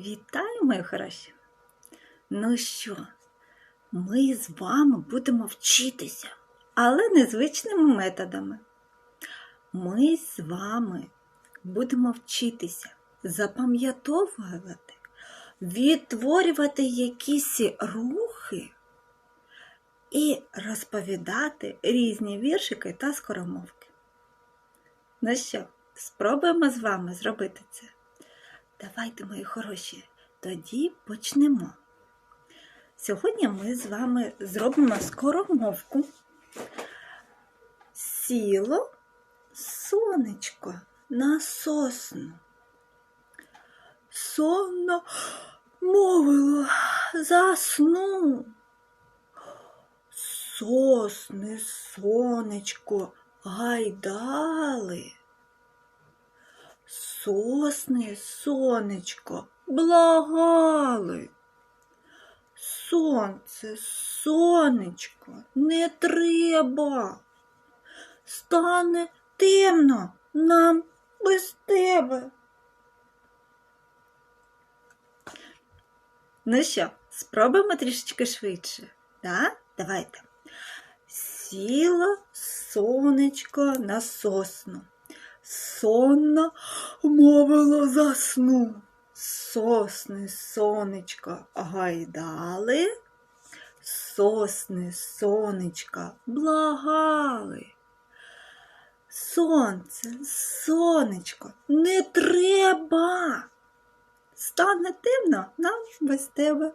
Вітаю, мої хороші! Ну що, ми з вами будемо вчитися, але незвичними методами. Ми з вами будемо вчитися запам'ятовувати, відтворювати якісь рухи і розповідати різні віршики та скоромовки. Ну що, спробуємо з вами зробити це? Давайте, мої хороші, тоді почнемо. Сьогодні ми з вами зробимо скоромовку. Сіло сонечко на сосну. Сонно мовило засну. Сосни, сонечко, гайдали. Сосни, сонечко, благали. Сонце, сонечко, не треба. Стане темно нам без тебе. Ну що, спробуємо трішечки швидше. Да? Давайте. Сіло сонечко на сосну. Сонно мовило засну. Сосни, сонечко гайдали, сосни, сонечка благали. Сонце, сонечко, не треба. Стане темно нам без тебе.